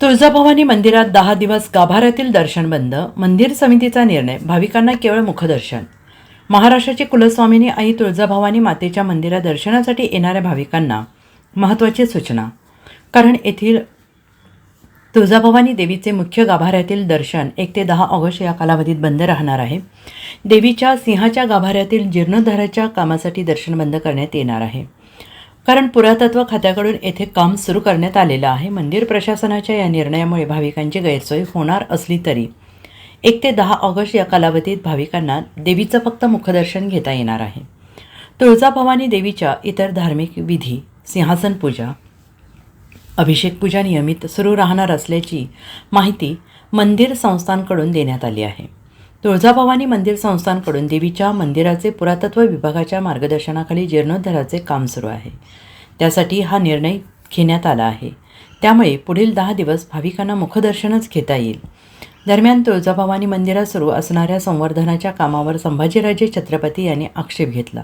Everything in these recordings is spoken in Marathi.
तुळजाभवानी मंदिरात दहा दिवस गाभाऱ्यातील दर्शन बंद मंदिर समितीचा निर्णय भाविकांना केवळ मुखदर्शन. महाराष्ट्राची कुलस्वामिनी आई तुळजाभवानी मातेच्या मंदिरात दर्शनासाठी येणाऱ्या भाविकांना महत्त्वाची सूचना. कारण येथील तुळजाभवानी देवीचे मुख्य गाभाऱ्यातील दर्शन एक ते दहा ऑगस्ट या कालावधीत बंद राहणार आहे. देवीच्या सिंहाच्या गाभाऱ्यातील जीर्णोद्धाराच्या कामासाठी दर्शन बंद करण्यात येणार आहे. कारण पुरातत्व खात्याकडून येथे काम सुरू करण्यात आलेलं आहे. मंदिर प्रशासनाच्या या निर्णयामुळे भाविकांची गैरसोय होणार असली तरी एक ते दहा ऑगस्ट या कालावधीत भाविकांना देवीचं फक्त मुखदर्शन घेता येणार आहे. तुळजाभवानी देवीच्या इतर धार्मिक विधी सिंहासन पूजा अभिषेक पूजा नियमित सुरू राहणार असल्याची माहिती मंदिर संस्थांकडून देण्यात आली आहे. तुळजाभवानी मंदिर संस्थांकडून देवीच्या मंदिराचे पुरातत्व विभागाच्या मार्गदर्शनाखाली जीर्णोद्धाराचे काम सुरू आहे. त्यासाठी हा निर्णय घेण्यात आला आहे. त्यामुळे पुढील दहा दिवस भाविकांना मुखदर्शनच घेता येईल. दरम्यान तुळजाभवानी मंदिरात सुरू असणाऱ्या संवर्धनाच्या कामावर संभाजीराजे छत्रपती यांनी आक्षेप घेतला.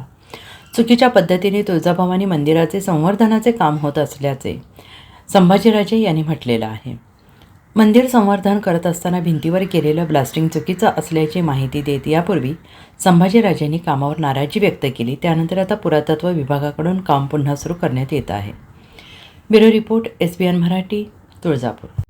चुकीच्या पद्धतीने तुळजाभवानी मंदिराचे संवर्धनाचे काम होत असल्याचे संभाजीराजे यांनी म्हटलेलं आहे. मंदिर संवर्धन करत असताना भिंतीवर केलेलं ब्लास्टिंग चुकीचं असल्याची माहिती देत यापूर्वी संभाजीराजांनी कामावर नाराजी व्यक्त केली. त्यानंतर आता पुरातत्व विभागाकडून काम पुन्हा सुरू करण्यात येत आहे. Bureau report S B N Marathi Tuljapur.